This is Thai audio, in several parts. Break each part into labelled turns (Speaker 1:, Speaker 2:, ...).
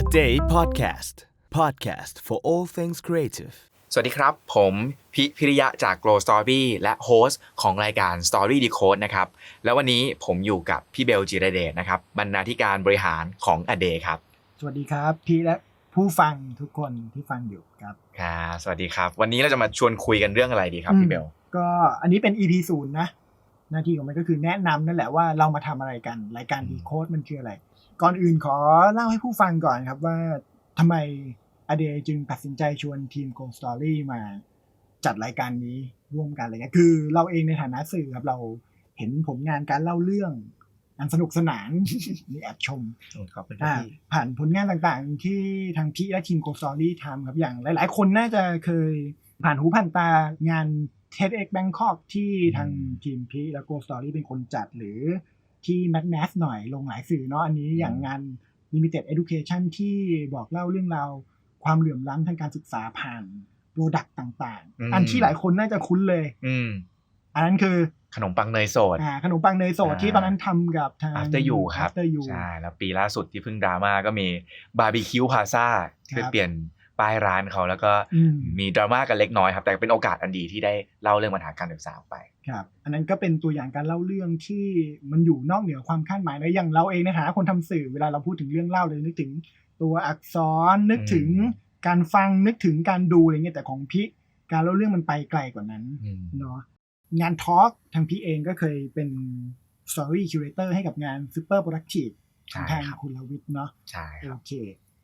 Speaker 1: A Day Podcast Podcast for all things creative
Speaker 2: สวัสดีครับ ผมพิพิริยะจาก Glow Story และโฮสต์ของรายการ Story Decode นะครับ แล้ววันนี้ผมอยู่กับพี่เบลจิรเดชนะครับ บรรณาธิการบริหารของ A Day ครับ
Speaker 3: สวัสดีครับพี่และผู้ฟังทุกคนที่ฟังอยู่ครับ
Speaker 2: ครับสวัสดีครับ วันนี้เราจะมาชวนคุยกันเรื่องอะไรดีครับพี่เบล
Speaker 3: ก็อันนี้เป็น EP ศูนย์นะหน้าที่ของมันก็คือแนะนำนั่นแหละว่าเรามาทำอะไรกัน รายการ
Speaker 2: อืม
Speaker 3: ดีโคดมันคืออะไร ก่อนอื่นขอเล่าให้ผู้ฟังก่อนครับว่าทำไมอเดจึงตัดสินใจชวนทีม Go Story มาจัดรายการนี้ร่วมกันอะไรเงี้ยคือเราเองในฐานะสื่อครับเราเห็นผลงานการเล่าเรื่อง อันสนุกสนานนี่แอบชม
Speaker 2: ขอบคุณ
Speaker 3: อ่ผ่านผลงานต่างๆ ที่ทางพี่และทีมโกสตอรี่ทำครับอย่างหลายๆ คนน่าจะเคยผ่านหูผ่านตางาน TEDx Bangkok ที่ทางทีมพี่และโกสตอรี่เป็นคนจัดหรือ ที่แม d แมสหน่อยลงหลายสื่อเนาะอันนี้อย่างงาน Limited Education ที่บอกเล่าเรื่องราวความเหลื่อมล้ำทางการศึกษาผ่านโปรดักต์ต่าง
Speaker 2: อืม
Speaker 3: ๆอันที่หลายคนน่าจะคุ้นเลย
Speaker 2: อืม
Speaker 3: อันนั้นคือ
Speaker 2: ขนมปังเนยสด
Speaker 3: อ่าขนมปังเนยสด
Speaker 2: อ่า
Speaker 3: ที่ตอนนั้นทำกับทาง
Speaker 2: After You ครับ
Speaker 3: After You
Speaker 2: ใช่ แล้วปีล่าสุดที่เพิ่งดราม่าก็มีบาร์บีคิวพาซ่าที่ไป
Speaker 3: ครับ
Speaker 2: เปลี่ยน ป้ายร้านเขาแล้วก็
Speaker 3: อืม
Speaker 2: มีดราม่ากันเล็กน้อยครับ แต่เป็นโอกาสอันดีที่ได้เล่าเรื่องปัญหาการศึกษาออกไป
Speaker 3: ครับอันนั้นก็เป็นตัวอย่างการเล่าเรื่องที่มันอยู่นอกเหนือความคาดหมายนะอย่างเราเองในฐานะคนทำสื่อเวลาเราพูดถึงเรื่องเล่าเลยนึกถึง ตัวอักษรนึกถึง
Speaker 2: อืม
Speaker 3: การฟังนึกถึงการดูอะไรเงี้ยแต่ของพี่การเล่าเรื่องมันไปไกลกว่านั้น
Speaker 2: อืม
Speaker 3: เนาะงานทอล์กทางพี่เองก็เคยเป็น Story Curator ให้กับงาน Super Productive ข
Speaker 2: ใช่
Speaker 3: องทาง
Speaker 2: ครับ
Speaker 3: คุณลวิทย์เนาะ
Speaker 2: ใช่ค
Speaker 3: โอ
Speaker 2: รับ
Speaker 3: เค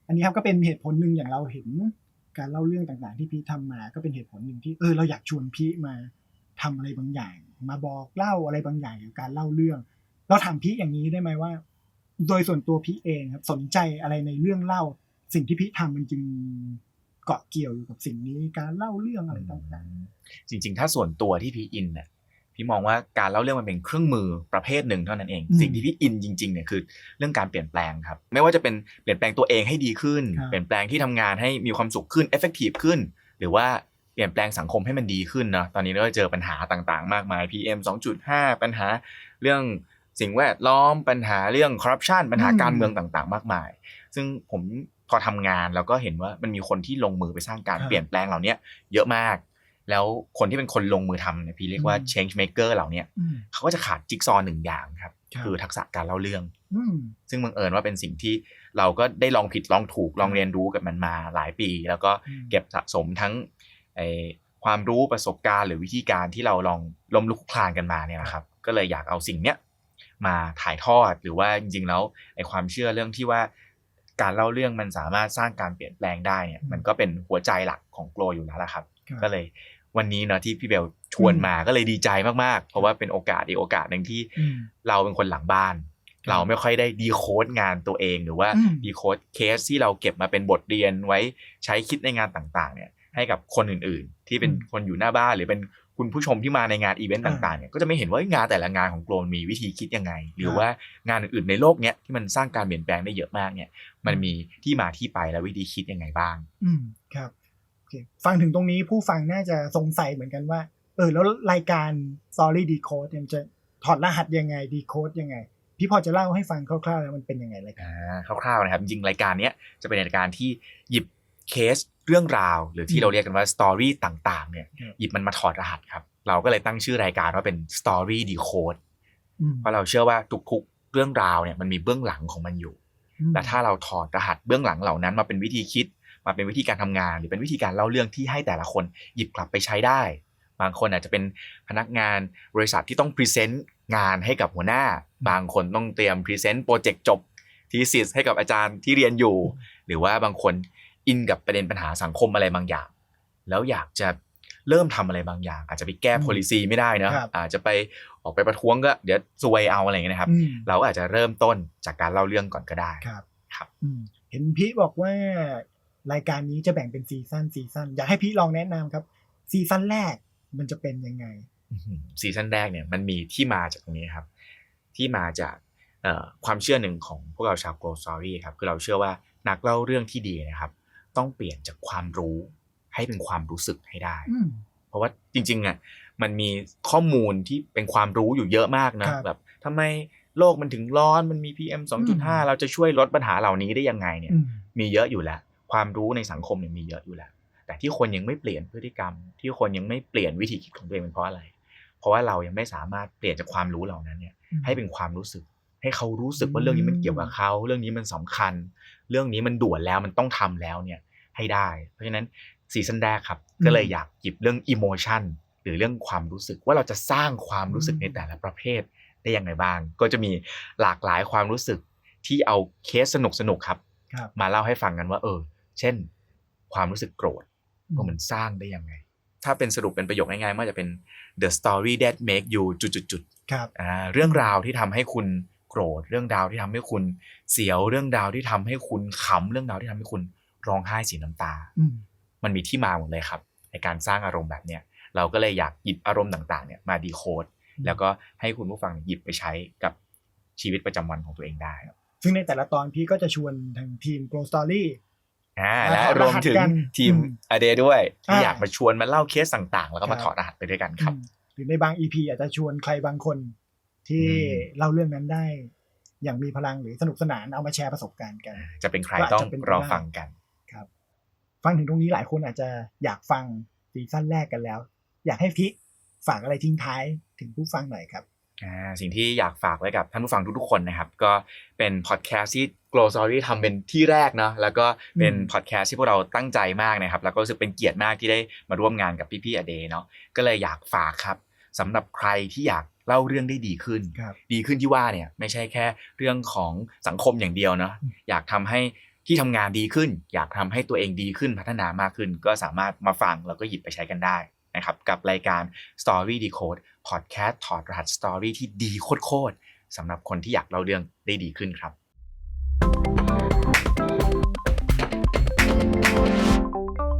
Speaker 3: อันนี้ครับก็เป็นเหตุผลหนึ่งอย่างเราเห็นการเล่าเรื่องต่างๆ ที่พี่ทำมา ก็เป็นเหตุผลหนึ่งที่เออเราอยากชวนพี่มาทำอะไรบางอย่าง มาบอกเล่าอะไรบางอย่างเกี่ยวกับการเล่าเรื่อง เราถามพี่อย่างนี้ได้ไหมว่า โดยส่วนตัวพี่เองครับ สนใจอะไรในเรื่องเล่า สิ่งที่พี่ทำมันจึงเกาะเกี่ยวอยู่กับสิ่งนี้การเล่าเรื่องอะไรต่างๆ
Speaker 2: จริง ๆ ถ้าส่วนตัวที่พี่อินเนี่ย พี่มองว่าการเล่าเรื่องมันเป็นเครื่องมือประเภทหนึ่งเท่านั้นเอง สิ่งที่พี่อินจริงๆเนี่ยคือเรื่องการเปลี่ยนแปลงครับ ไม่ว่าจะเป็นเปลี่ยนแปลงตัวเองให้ดีขึ้น เปลี่ยนแปลงที่ทำงานให้มีความสุขขึ้น effective ขึ้น หรือว่าเปลี่ยนแปลงสังคมให้มันดีขึ้นเนาะตอนนี้เราก็เจอปัญหาต่างๆ มากมาย PM 2.5 ปัญหาเรื่องสิ่งแวดล้อมปัญหาเรื่องคอร์รัปชันปัญหาการเมืองต่างๆ มากมาย ซึ่งผมพอทำงานแล้วก็เห็นว่ามันมีคนที่ลงมือไปสร้างการเปลี่ยนแปลงเหล่านี้เยอะมาก แล้วคนที่เป็นคนลงมือทำเนี่ยพี่เรียกว่า change maker เหล่าเนี้ย
Speaker 3: ๆอืม
Speaker 2: เขาก็จะขาดจิ๊กซอว์หนึ่งอย่างครับ
Speaker 3: ครับ
Speaker 2: คือทักษะการเล่าเรื่อง
Speaker 3: อืม
Speaker 2: ซึ่งบังเอิญว่าเป็นสิ่งที่เราก็ได้ลองผิดลองถูกลองเรียนรู้กับมันมาหลายปี แล้วก็
Speaker 3: อืม
Speaker 2: เก็บสะสมทั้งไอความรู้ประสบการณ์หรือวิธีการที่เราลองล้มลุกคลานกันมาเนี่ยนะครับ ก็เลยอยากเอาสิ่งเนี้ยมาถ่ายทอดหรือว่าจริงๆแล้วไอความเชื่อเรื่องที่ว่า การเล่าเรื่องมันสามารถสร้างการเปลี่ยนแปลงได้เนี่ยมันก็เป็นหัวใจหลักของโกลอยู่แล้วละครับ
Speaker 3: ครับ
Speaker 2: ก็เลยวันนี้เนาะที่พี่เบลชวนมาก็เลยดีใจมากๆ เพราะว่าเป็นโอกาสอีกโอกาสหนึ่งที่
Speaker 3: อืม
Speaker 2: เราเป็นคนหลังบ้าน
Speaker 3: ครับ
Speaker 2: เราไม่ค่อยได้ดีโคดงานตัวเองหรือว่า
Speaker 3: อืม
Speaker 2: ดีโคดเคสที่เราเก็บมาเป็นบทเรียนไว้ใช้คิดในงานต่างๆ เนี่ยให้กับคนอื่นๆ ที่เป็น
Speaker 3: อืม
Speaker 2: คนอยู่หน้าบ้านหรือเป็น คุณผู้ชมที่มาในงานอีเวนต์
Speaker 3: อ่า
Speaker 2: ต่างๆเนี่ยก็จะไม่เห็นว่างานแต่ละงานของโกลนมีวิธีคิดยังไง หรือ
Speaker 3: ครับ
Speaker 2: ว่างานอื่นๆในโลกเนี้ยที่มันสร้างการเปลี่ยนแปลงได้เยอะมากเนี่ย มันมีที่มาที่ไปและวิธีคิดยังไงบ้าง
Speaker 3: อืมครับโอเคฟังถึงตรงนี้ผู้ฟังน่าจะสงสัยเหมือนกันว่า เออ แล้วรายการ Story Decode เนี่ยมันจะถอดรหัสยังไง Decode ยังไง พี่พอจะเล่าให้ฟังคร่าวๆ แล้วมันเป็นยังไงรายการ
Speaker 2: อ่าคร่าวๆนะครับ จริงๆรายการเนี้ยจะเป็นรายการที่หยิบเคส เรื่องราวหรือที่เราเรียกกันว่าสตอรี่ต่างๆ เนี่ย
Speaker 3: ครับ
Speaker 2: หยิบมันมาถอดรหัสครับ เราก็เลยตั้งชื่อรายการว่าเป็น Story Decode
Speaker 3: อืม
Speaker 2: เพราะเราเชื่อว่าทุกๆเรื่องราวเนี่ยมันมีเบื้องหลังของมันอยู่
Speaker 3: อืม
Speaker 2: และถ้าเราถอดรหัสเบื้องหลังเหล่านั้นมาเป็นวิธีคิด มาเป็นวิธีการทำงาน หรือเป็นวิธีการเล่าเรื่องที่ให้แต่ละคนหยิบกลับไปใช้ได้ บางคนอาจจะเป็นพนักงานบริษัทที่ต้องพรีเซนต์งานให้กับหัวหน้า บางคนต้องเตรียมพรีเซนต์โปรเจกต์จบทีสิสให้กับอาจารย์ที่เรียนอยู่ หรือว่าบางคน อินกับประเด็นปัญหาสังคมอะไรบางอย่าง แล้วอยากจะเริ่มทำอะไรบางอย่าง อาจจะไปแก้
Speaker 3: อืม
Speaker 2: policy ไม่ได้เนอะ
Speaker 3: ครับ
Speaker 2: อาจจะไปออกไปประท้วงก็เดี๋ยวซวยเอาอะไรอย่างเงี้ยนะครับ
Speaker 3: อืม
Speaker 2: เราก็อาจจะเริ่มต้นจากการเล่าเรื่องก่อนก็ได้
Speaker 3: ครับ
Speaker 2: ครับ
Speaker 3: อืมเห็นพี่บอกว่ารายการนี้จะแบ่งเป็นซีซั่นซีซั่นอยากให้พี่ลองแนะนำครับซีซั่นแรกมันจะเป็นยังไง
Speaker 2: อื้อหือซีซั่นแรกเนี่ยมันมีที่มาจากตรงนี้ครับ ที่มาจากเอ่อความเชื่อหนึ่งของพวกเราชาว Grow Story ครับคือเราเชื่อว่านักเล่าเรื่องที่ดีนะครับ ต้องเปลี่ยนจากความรู้ให้เป็นความรู้สึกให้ได้
Speaker 3: อืม
Speaker 2: เพราะว่าจริงๆอะมันมีข้อมูลที่เป็นความรู้อยู่เยอะมากนะครับแบบทำไมโลกมันถึงร้อนมันมี PM 2.5 เราจะช่วยลดปัญหาเหล่านี้ได้ยังไงเนี่ย
Speaker 3: อืม
Speaker 2: มีเยอะอยู่แล้ว ความรู้ในสังคมเนี่ยมีเยอะอยู่แล้ว แต่ที่คนยังไม่เปลี่ยนพฤติกรรม ที่คนยังไม่เปลี่ยนวิธีคิดของตัวเองเป็นเพราะอะไร เพราะว่าเรายังไม่สามารถเปลี่ยนจากความรู้เหล่านั้นเนี่ยให้เป็นความรู้สึก ให้เขารู้สึกว่าเรื่องนี้มันเกี่ยวกับเขา เรื่องนี้มันสำคัญ เรื่องนี้มันด่วนแล้วมันต้องทำแล้วเนี่ยให้ได้ เพราะฉะนั้นซีซั่นแรกครับ ก็เลยอยากหยิบเรื่องอิโมชันหรือเรื่องความรู้สึกว่าเราจะสร้างความรู้สึกในแต่ละประเภทได้ยังไงบ้าง ก็จะมีหลากหลายความรู้สึกที่เอาเคสสนุกๆครับ
Speaker 3: ครับ
Speaker 2: มาเล่าให้ฟังกันว่า เออ เช่น ความรู้สึกโกรธว่ามันสร้างได้ยังไง ถ้าเป็นสรุปเป็นประโยคง่ายๆมันจะเป็น the story that make you จุดๆ
Speaker 3: ครับ
Speaker 2: ๆอ่าเรื่องราวที่ทำให้คุณ โกรธ เรื่องราวที่ทำให้คุณเสียวเรื่องราวที่ทำให้คุณขำเรื่องราวที่ทำให้คุณร้องไห้เสียน้ำตา
Speaker 3: อืม
Speaker 2: มันมีที่มาหมดเลยครับในการสร้างอารมณ์แบบเนี้ยเราก็เลยอยากหยิบอารมณ์ต่างๆเนี่ยมาดีโคดแล้วก็ให้คุณผู้ฟังหยิบไปใช้กับชีวิตประจำวันของตัวเองได้ครับ
Speaker 3: ซึ่งในแต่ละตอนพี่ก็จะชวนทางทีม Grow Story
Speaker 2: อ่า
Speaker 3: มา
Speaker 2: และ
Speaker 3: ถอด
Speaker 2: รวมถึง
Speaker 3: รหัสกัน
Speaker 2: ทีม
Speaker 3: อืม
Speaker 2: อเดด้วยที่
Speaker 3: อ่า
Speaker 2: อยากมาชวนมาเล่าเคสต่างๆ แล้วก็มา
Speaker 3: ครับ
Speaker 2: ถอดรหัสไปด้วยกันครับ
Speaker 3: อืมหรือในบาง EP อาจจะชวนใครบางคน ที่
Speaker 2: อืม
Speaker 3: เล่าเรื่องนั้นได้ อย่างมีพลังหรือสนุกสนานเอามาแชร์ประสบการณ์กัน
Speaker 2: จะเป็นใคร
Speaker 3: ก็อาจ
Speaker 2: ต้อง
Speaker 3: จะเป็นไป
Speaker 2: รอ
Speaker 3: ได้
Speaker 2: ฟังกัน
Speaker 3: ครับ ฟังถึงตรงนี้หลายคนอาจจะอยากฟังซีซั่นแรกกันแล้ว อยากให้พี่ฝากอะไรทิ้งท้ายถึงผู้ฟังหน่อยครับ
Speaker 2: อ่าสิ่งที่อยากฝากไว้กับท่านผู้ฟังทุกๆคนนะครับ ก็เป็นพอดแคสต์ที่ Glow Story ทำเป็นที่แรกเนาะแล้วก็เป็น
Speaker 3: อืม
Speaker 2: พอดแคสต์ที่พวกเราตั้งใจมากนะครับ แล้วก็รู้สึกเป็นเกียรติมากที่ได้มาร่วมงานกับพี่ๆอเดเนาะก็เลยอยากฝากครับ สำหรับใครที่อยากเล่าเรื่องได้ดีขึ้น
Speaker 3: ครับ
Speaker 2: ดีขึ้นที่ว่าเนี่ยไม่ใช่แค่เรื่องของสังคมอย่างเดียวเนาะ
Speaker 3: อืม
Speaker 2: อยากทำให้ที่ทำงานดีขึ้น อยากทำให้ตัวเองดีขึ้นพัฒนามากขึ้น ก็สามารถมาฟังแล้วก็หยิบไปใช้กันได้นะครับกับรายการ Story Decode Podcast ถอดรหัส Story ที่ดีโคตรๆสำหรับคนที่อยากเล่าเรื่องได้ดีขึ้นครับ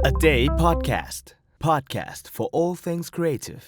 Speaker 1: A Day Podcast. Podcast for all things creative.